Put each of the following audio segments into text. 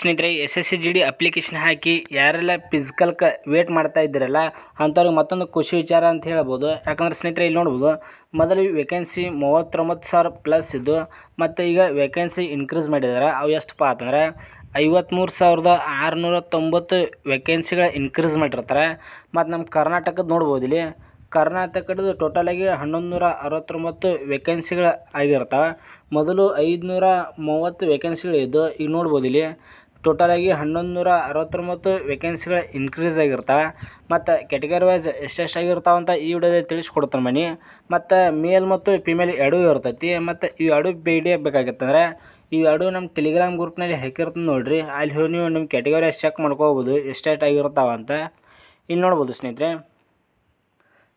ಸ್ನೇಹಿತರೆ, S S C G D application ಹಾಕಿ ಯಾರೆಲ್ಲ ಫಿಸಿಕಲ್ಗೆ ವೇಟ್ ಮಾಡ್ತಾ ಇದ್ದೀರಲ್ಲ, ಅಂಥವ್ರಿಗೆ ಮತ್ತೊಂದು ಖುಷಿ ವಿಚಾರ ಅಂತ ಹೇಳ್ಬೋದು. ಯಾಕಂದ್ರೆ ಸ್ನೇಹಿತರೆ, ಇಲ್ಲಿ ನೋಡ್ಬೋದು, ಮೊದಲು ವೇಕೆನ್ಸಿ ಮೂವತ್ತೊಂಬತ್ತು ಸಾವಿರ ಪ್ಲಸ್ ಇದ್ದು, ಮತ್ತು ಈಗ ವೇಕೆನ್ಸಿ ಇನ್ಕ್ರೀಸ್ ಮಾಡಿದ್ದಾರೆ. ಅವು ಎಷ್ಟಪ್ಪ ಅಂತಂದ್ರೆ ಐವತ್ತ್ಮೂರು ಸಾವಿರದ ಆರುನೂರ ತೊಂಬತ್ತು ವೇಕೆನ್ಸಿಗಳ ಇನ್ಕ್ರೀಸ್ ಮಾಡಿರ್ತಾರೆ. ಮತ್ತು ನಮ್ಮ ಕರ್ನಾಟಕದ ನೋಡ್ಬೋದು ಇಲ್ಲಿ ಕರ್ನಾಟಕದ ಟೋಟಲಾಗಿ ಹನ್ನೊಂದು ನೂರ ಅರವತ್ತೊಂಬತ್ತು ವೇಕೆನ್ಸಿಗಳು ಆಗಿರ್ತಾವೆ ಮೊದಲು ಐದುನೂರ ಮೂವತ್ತು ವೇಕೆನ್ಸಿಗಳಿದ್ದು ಈಗ ನೋಡ್ಬೋದು ಇಲ್ಲಿ ಟೋಟಲಾಗಿ ಹನ್ನೊಂದು ನೂರ ಅರವತ್ತೊಂಬತ್ತು ವೇಕೆನ್ಸಿಗಳು ಇನ್ಕ್ರೀಸ್ ಆಗಿರ್ತಾವೆ ಮತ್ತು ಕೆಟಗರಿ ವೈಸ್ ಎಷ್ಟೆಷ್ಟು ಆಗಿರ್ತಾವೆ ಅಂತ ಈ ವಿಡಿಯೋದಲ್ಲಿ ತಿಳಿಸ್ಕೊಡ್ತಾನೆ ಮನಿ. ಮತ್ತು ಮೇಲ್ ಮತ್ತು ಫಿಮೇಲ್ ಎರಡೂ ಇರ್ತೈತಿ, ಮತ್ತು ಬೇಕಾಗಿತ್ತಂದ್ರೆ ಈ ಎರಡು ನಮ್ಮ ಟೆಲಿಗ್ರಾಮ್ ಗ್ರೂಪ್ನಲ್ಲಿ ಹಾಕಿರ್ತಾನೆ ನೋಡಿರಿ. ಅಲ್ಲಿ ಹೋಗಿ ನೀವು ನಿಮ್ಮ ಕೆಟಗರಿ ವೈಸ್ ಚೆಕ್ ಮಾಡ್ಕೋಬೋದು ಎಷ್ಟೆಷ್ಟು ಆಗಿರ್ತಾವೆ ಅಂತ. ಇಲ್ಲಿ ನೋಡ್ಬೋದು ಸ್ನೇಹಿತರೆ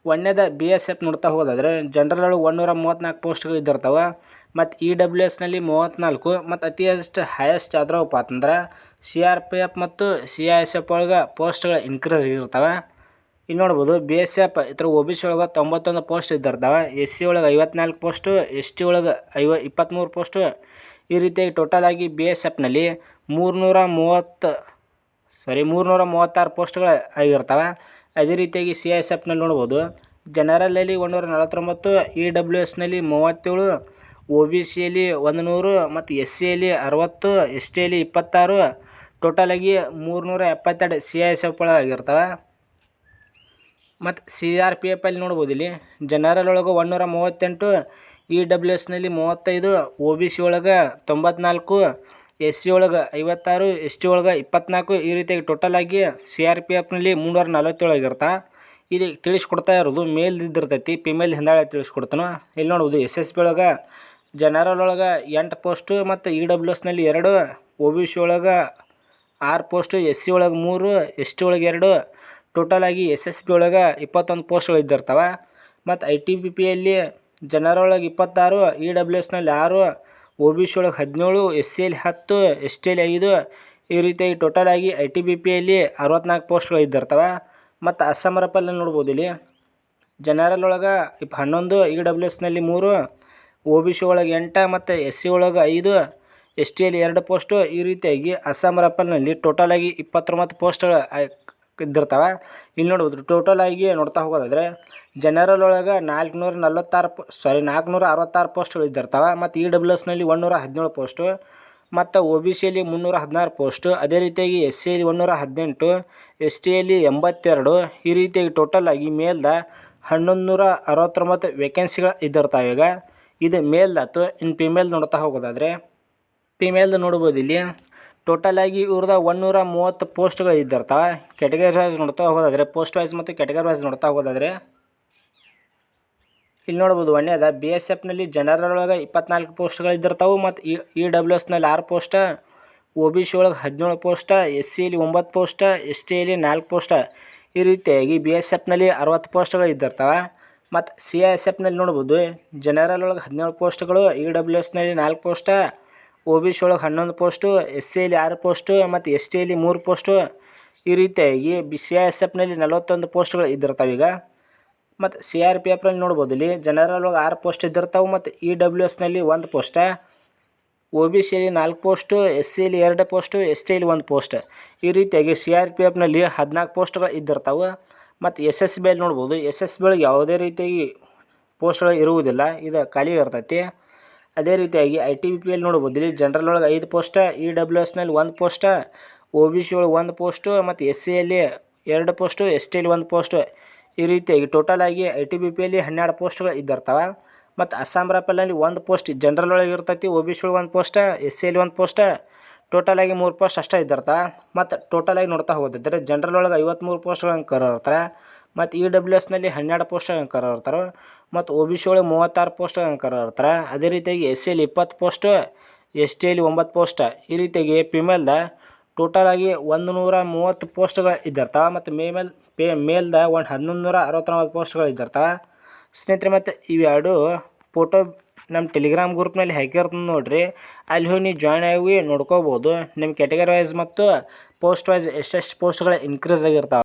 ಒಂದನೇದ ಬಿ ಎಸ್ ಎಫ್ ನೋಡ್ತಾ ಹೋಗೋದಾದರೆ ಜನರಲ್ ಒಳಗೆ ಒನ್ನೂರ ಮೂವತ್ತ್ನಾಲ್ಕು ಪೋಸ್ಟ್ಗಳು ಇದ್ದಿರ್ತಾವೆ. ಮತ್ತು ಇ ಡಬ್ಲ್ಯೂ ಎಸ್ನಲ್ಲಿ ಮೂವತ್ತ್ನಾಲ್ಕು ಮತ್ತು ಅತಿ ಹೆಚ್ಚು ಹೈಯೆಸ್ಟ್ ಯಾವ್ದ್ರವಪ್ಪ ಅಂತಂದ್ರೆ ಸಿ ಆರ್ ಪಿ ಎಫ್ ಮತ್ತು ಸಿ ಐ ಎಸ್ ಎಫ್ ಒಳಗೆ ಪೋಸ್ಟ್ಗಳು ಇನ್ಕ್ರೀಸ್ ಆಗಿರ್ತವೆ. ಇಲ್ಲಿ ನೋಡ್ಬೋದು ಬಿ ಎಸ್ ಎಫ್ ಇತರ ಒ ಬಿ ಸಿ ಒಳಗೆ ತೊಂಬತ್ತೊಂದು ಪೋಸ್ಟ್ ಇದ್ದಿರ್ತಾವೆ. ಎಸ್ ಸಿ ಒಳಗೆ ಐವತ್ನಾಲ್ಕು ಪೋಸ್ಟು ಎಸ್ ಟಿ ಒಳಗೆ ಐವ ಇಪ್ಪತ್ತ್ಮೂರು ಪೋಸ್ಟು ಈ ರೀತಿಯಾಗಿ ಟೋಟಲ್ ಆಗಿ ಬಿ ಎಸ್ ಎಫ್ನಲ್ಲಿ ಮೂರುನೂರ ಮೂವತ್ತು ಸಾರಿ ಮೂರುನೂರ ಮೂವತ್ತಾರು ಪೋಸ್ಟ್ಗಳು ಆಗಿರ್ತವೆ. ಅದೇ ರೀತಿಯಾಗಿ ಸಿ ಎಸ್ ಎಫ್ನಲ್ಲಿ ನೋಡ್ಬೋದು. ಜನರಲಲ್ಲಿ ಒಂದೂರ ನಲವತ್ತೊಂಬತ್ತು ಇ ಡಬ್ಲ್ಯೂ ಎಸ್ನಲ್ಲಿ ಮೂವತ್ತೇಳು ಒ ಬಿ ಸಿಯಲ್ಲಿ ಒಂದು ನೂರು ಮತ್ತು ಎಸ್ ಸಿಯಲ್ಲಿ ಅರವತ್ತು ಎಸ್ ಟಿಯಲ್ಲಿ ಇಪ್ಪತ್ತಾರು ಟೋಟಲಾಗಿ ಮೂರುನೂರ ಎಪ್ಪತ್ತೆರಡು ಸಿ ಎಸ್ ಎಫ್ ಒಳಗಾಗಿರ್ತವೆ ಮತ್ತು ಸಿ ಆರ್ ಪಿ ಎಫ್ ಅಲ್ಲಿ ನೋಡ್ಬೋದು ಇಲ್ಲಿ. ಜನರಲ್ ಒಳಗೆ ಒಂದುನೂರ ಮೂವತ್ತೆಂಟು ಇ ಡಬ್ಲ್ಯೂ ಎಸ್ನಲ್ಲಿ ಮೂವತ್ತೈದು ಒ ಬಿ ಸಿ ಒಳಗೆ ತೊಂಬತ್ನಾಲ್ಕು ಎಸ್ ಸಿ ಒಳಗೆ ಐವತ್ತಾರು ಎಸ್ ಟಿ ಒಳಗೆ ಇಪ್ಪತ್ನಾಲ್ಕು ಈ ರೀತಿಯಾಗಿ ಟೋಟಲ್ ಆಗಿ ಸಿ ಆರ್ ಪಿ ಎಫ್ನಲ್ಲಿ ಮುನ್ನೂರ ನಲವತ್ತೇಳು ಇದು ತಿಳಿಸ್ಕೊಡ್ತಾ ಇರೋದು ಮೇಲ್ ಇದ್ದಿರ್ತೈತಿ ಫಿಮೇಲ್ ಹಿಂದಾಳೆ ತಿಳಿಸ್ಕೊಡ್ತಾನೆ? ಇಲ್ಲಿ ನೋಡ್ಬೋದು ಎಸ್ ಎಸ್ ಬಿ ಒಳಗೆ ಜನರಲ್ ಒಳಗೆ ಎಂಟು ಪೋಸ್ಟು ಮತ್ತು ಇ ಡಬ್ಲ್ಯೂ ಎಸ್ನಲ್ಲಿ ಎರಡು ಒ ಬಿ ಸಿ ಒಳಗೆ ಆರು ಪೋಸ್ಟು ಎಸ್ ಸಿ ಒಳಗೆ ಮೂರು ಎಸ್ ಟಿ ಒಳಗೆ ಎರಡು. ಟೋಟಲ್ ಆಗಿ ಎಸ್ ಎಸ್ ಬಿ ಒಳಗೆ ಇಪ್ಪತ್ತೊಂದು ಪೋಸ್ಟ್ಗಳು ಇದ್ದಿರ್ತಾವೆ. ಮತ್ತು ಐ ಟಿ ಬಿ ಪಿಯಲ್ಲಿ ಜನರಲ್ ಇಪ್ಪತ್ತಾರು ಇ ಡಬ್ಲ್ಯೂ ಎಸ್ನಲ್ಲಿ ಆರು ಒ ಬಿ ಸಿ ಒಳಗೆ ಹದಿನೇಳು ಎಸ್ ಸಿ ಎಲ್ಲಿ ಹತ್ತು ಎಸ್ ಟಿ ಎಲ್ಲಿ ಐದು ಈ ರೀತಿಯಾಗಿ ಟೋಟಲ್ ಆಗಿ ಐ ಟಿ ಬಿ ಪಿಯಲ್ಲಿ ಅರವತ್ನಾಲ್ಕು ಪೋಸ್ಟ್ಗಳು ಇದ್ದಿರ್ತವೆ. ಮತ್ತು ಅಸ್ಸಾಂ ರಫಲ್ಲಿ ನೋಡ್ಬೋದು ಇಲ್ಲಿ. ಜನರಲ್ ಒಳಗೆ ಇಪ್ಪ ಹನ್ನೊಂದು, ಇ ಡಬ್ಲ್ಯೂ ಎಸ್ನಲ್ಲಿ ಮೂರು ಒ ಬಿ ಸಿ ಒಳಗೆ ಎಂಟು, ಮತ್ತು ಎಸ್ ಸಿ ಒಳಗೆ ಐದು ಎಸ್ ಟಿಯಲ್ಲಿ ಎರಡು ಪೋಸ್ಟು ಈ ರೀತಿಯಾಗಿ ಅಸ್ಸಾಂ ಟೋಟಲಾಗಿ ಇಪ್ಪತ್ತೊಂಬತ್ತು ಪೋಸ್ಟ್ಗಳು ಇದ್ದಿರ್ತವೆ. ಇಲ್ಲಿ ನೋಡ್ಬೋದು ಟೋಟಲ್ ಆಗಿ ನೋಡ್ತಾ ಹೋಗೋದಾದರೆ ಜನರಲ್ ಒಳಗೆ ನಾಲ್ಕುನೂರ ನಲ್ವತ್ತಾರು ಪ ಸಾರಿ ನಾಲ್ಕುನೂರ ಅರವತ್ತಾರು ಪೋಸ್ಟ್ಗಳು ಇದ್ದಿರ್ತವೆ. ಮತ್ತು ಇ ಡಬ್ಲ್ಯೂ ಎಸ್ನಲ್ಲಿ ಒಂದೂರ ಹದಿನೇಳು ಪೋಸ್ಟು ಮತ್ತು ಒ ಬಿ ಸಿಯಲ್ಲಿ ಮುನ್ನೂರ ಹದಿನಾರು ಪೋಸ್ಟು ಅದೇ ರೀತಿಯಾಗಿ ಎಸ್ ಸಿಯಲ್ಲಿ ಒಂದುನೂರ ಹದಿನೆಂಟು ಎಸ್ ಟಿಯಲ್ಲಿ ಎಂಬತ್ತೆರಡು, ಈ ರೀತಿಯಾಗಿ ಟೋಟಲ್ ಆಗಿ ಮೇಲ್ದ ಹನ್ನೊಂದು ನೂರ ಅರವತ್ತೊಂಬತ್ತು ವೇಕೆನ್ಸಿಗಳು ಇದ್ದಿರ್ತಾವೆ ಈಗ. ಇದು ಮೇಲ್ದಾತು ಇನ್ನು ಫಿಮೇಲ್ ನೋಡ್ತಾ ಹೋಗೋದಾದರೆ ಫಿಮೇಲ್ದು ನೋಡ್ಬೋದು ಇಲ್ಲಿ. ಟೋಟಲ್ ಆಗಿ ಇವ್ರದ ಒಂದುನೂರ ಮೂವತ್ತು ಪೋಸ್ಟ್ಗಳು ಇದ್ದಿರ್ತಾವೆ ಕೆಟಗರಿ ವೈಸ್ ನೋಡ್ತಾ ಹೋಗೋದಾದರೆ ಪೋಸ್ಟ್ ವೈಸ್ ಮತ್ತು ಕೆಟಗರಿ ವೈಸ್ ನೋಡ್ತಾ ಹೋಗೋದಾದರೆ ಇಲ್ಲಿ ನೋಡ್ಬೋದು ಒಂದೇದ ಬಿ ಎಸ್ ಎಫ್ನಲ್ಲಿ ಜನರಲ್ ಒಳಗೆ ಇಪ್ಪತ್ನಾಲ್ಕು ಪೋಸ್ಟ್ಗಳು ಇದ್ದಿರ್ತಾವೆ ಮತ್ತು ಇ ಡಬ್ಲ್ಯೂ ಎಸ್ನಲ್ಲಿ ಆರು ಪೋಸ್ಟ ಒ ಬಿ ಸಿ ಒಳಗೆ ಹದಿನೇಳು ಪೋಸ್ಟ ಎಸ್ ಸಿಯಲ್ಲಿ ಒಂಬತ್ತು ಪೋಸ್ಟ್ ಎಸ್ ಟಿಯಲ್ಲಿ ನಾಲ್ಕು ಪೋಸ್ಟ ಈ ರೀತಿಯಾಗಿ ಬಿ ಎಸ್ ಎಫ್ನಲ್ಲಿ ಅರವತ್ತು ಪೋಸ್ಟ್ಗಳು ಇದ್ದಿರ್ತಾವೆ. ಮತ್ತು ಸಿ ಎಸ್ ಎಫ್ನಲ್ಲಿ ನೋಡ್ಬೋದು ಜನರಲ್ ಒಳಗೆ ಹದಿನೇಳು ಪೋಸ್ಟ್ಗಳು ಇ ಡಬ್ಲ್ಯೂ ಎಸ್ನಲ್ಲಿ ನಾಲ್ಕು ಪೋಸ್ಟ ಒ ಬಿ ಸಿ ಒಳಗೆ ಹನ್ನೊಂದು ಪೋಸ್ಟು ಎಸ್ ಸಿಯಲ್ಲಿ ಆರು ಪೋಸ್ಟು ಮತ್ತು ಎಸ್ ಟಿಯಲ್ಲಿ ಮೂರು ಪೋಸ್ಟು ಈ ರೀತಿಯಾಗಿ ಬಿ ಸಿ ಐ ಎಸ್ ಎಫ್ನಲ್ಲಿ ನಲವತ್ತೊಂದು ಪೋಸ್ಟ್ಗಳು ಇದ್ದಿರ್ತಾವೆ ಈಗ. ಮತ್ತು ಸಿ ಆರ್ ಪಿ ಎಫ್ನಲ್ಲಿ ನೋಡ್ಬೋದು ಇಲ್ಲಿ ಜನರಲ್ ಒಳಗೆ ಆರು ಪೋಸ್ಟ್ ಇದ್ದಿರ್ತಾವೆ ಮತ್ತು ಇ ಡಬ್ಲ್ಯೂ ಎಸ್ನಲ್ಲಿ ಒಂದು ಪೋಸ್ಟ. ಒ ಬಿ ಸಿಯಲ್ಲಿ ನಾಲ್ಕು ಪೋಸ್ಟು ಎಸ್ ಸಿಯಲ್ಲಿ ಎರಡು ಪೋಸ್ಟು ಎಸ್ ಟಿಯಲ್ಲಿ ಒಂದು ಪೋಸ್ಟ್. ಈ ರೀತಿಯಾಗಿ ಸಿ ಆರ್ ಪಿ ಎಫ್ನಲ್ಲಿ ಹದಿನಾಲ್ಕು ಪೋಸ್ಟ್ಗಳು ಇದ್ದಿರ್ತಾವೆ. ಮತ್ತು ಎಸ್ ಎಸ್ ಬಿ ಅಲ್ಲಿ ನೋಡ್ಬೋದು ಎಸ್ ಎಸ್ ಬಿ ಒಳಗೆ ಯಾವುದೇ ರೀತಿಯಾಗಿ ಪೋಸ್ಟ್ಗಳು ಇರುವುದಿಲ್ಲ. ಇದು ಖಾಲಿ ಇರ್ತೈತಿ. ಅದೇ ರೀತಿಯಾಗಿ ಐ ಟಿ ಬಿ ಪಿಯಲ್ಲಿ ನೋಡ್ಬೋದು. ಇಲ್ಲಿ ಜನರಲ್ ಒಳಗೆ ಐದು ಪೋಸ್ಟ ಇ ಡಬ್ಲ್ಯೂ ಎಸ್ನಲ್ಲಿ ಒಂದು ಪೋಸ್ಟ ಒ ಬಿ ಸಿ ಒಳಗೆ ಒಂದು ಪೋಸ್ಟು, ಮತ್ತು ಎಸ್ ಸಿಯಲ್ಲಿ ಎರಡು ಪೋಸ್ಟು ಎಸ್ ಟಿಯಲ್ಲಿ ಒಂದು ಪೋಸ್ಟು. ಈ ರೀತಿಯಾಗಿ ಟೋಟಲ್ ಆಗಿ ಐ ಟಿ ಬಿ ಪಿಯಲ್ಲಿ ಹನ್ನೆರಡು ಪೋಸ್ಟ್ಗಳು ಇದ್ದಿರ್ತಾವೆ. ಮತ್ತು ಅಸ್ಸಾಂ ರಫಲ್ನಲ್ಲಿ ಒಂದು ಪೋಸ್ಟ್, ಜನರಲ್ ಒಳಗೆ ಇರ್ತೈತಿ ಒ ಬಿ ಸಿ ಒಳಗೆ ಒಂದು ಪೋಸ್ಟ ಎಸ್ ಸಿಯಲ್ಲಿ ಒಂದು ಪೋಸ್ಟ ಟೋಟಲ್ ಆಗಿ ಮೂರು ಪೋಸ್ಟ್ ಅಷ್ಟೇ ಇದ್ದಿರ್ತಾವೆ. ಮತ್ತು ಟೋಟಲ್ ಆಗಿ ನೋಡ್ತಾ ಹೋದ್ರೆ ಜನರಲ್ ಒಳಗೆ ಐವತ್ತ್ಮೂರು ಪೋಸ್ಟ್ಗಳನ್ನು ಕರೆದಿರ್ತಾರೆ ಮತ್ತು ಇ ಡಬ್ಲ್ಯೂ ಎಸ್ನಲ್ಲಿ ಹನ್ನೆರಡು ಪೋಸ್ಟ್ಗಳನ್ನು ಕರೆದಿರ್ತಾರೆ ಮತ್ತು ಒ ಬಿ ಸಿ ಒಳಗೆ ಮೂವತ್ತಾರು ಪೋಸ್ಟ್ಗಳನ್ನು ಕರೆದಿರ್ತಾರೆ ಅದೇ ರೀತಿಯಾಗಿ ಎಸ್ ಸಿಯಲ್ಲಿ ಇಪ್ಪತ್ತು ಪೋಸ್ಟ್ ಎಸ್ ಟಿಯಲ್ಲಿ ಒಂಬತ್ತು ಪೋಸ್ಟ್ ಈ ರೀತಿಯಾಗಿ ಫಿಮೇಲ್ದ ಟೋಟಲ್ ಆಗಿ ಒಂದು ನೂರ ಮೂವತ್ತು ಪೋಸ್ಟ್ಗಳು ಇದ್ದಿರ್ತಾವೆ. ಮತ್ತು ಮೇಮೇಲ್ ಪೇ ಮೇಲ್ದ ಒಂದು ಹನ್ನೊಂದು ನೂರ ಅರವತ್ತೊಂಬತ್ತು ಪೋಸ್ಟ್ಗಳು ಇದ್ದಿರ್ತಾವೆ. ಸ್ನೇಹಿತರೆ, ಮತ್ತು ಇವೆರಡು ಫೋಟೋ ನಮ್ಮ ಟೆಲಿಗ್ರಾಮ್ ಗ್ರೂಪ್ನಲ್ಲಿ ಹಾಕಿರ್ತದೆ ನೋಡಿರಿ. ಅಲ್ಲಿ ಹೋಗಿ ನೀವು ಜಾಯ್ನ್ ಆಗಿ ನೋಡ್ಕೋಬೋದು. ನಿಮ್ಮ ಕ್ಯಾಟಗರಿ ವೈಸ್ ಮತ್ತು ಪೋಸ್ಟ್ ವೈಸ್ ಎಷ್ಟೆಷ್ಟು ಪೋಸ್ಟ್ಗಳು ಇನ್ಕ್ರೀಸ್ ಆಗಿರ್ತಾವೆ.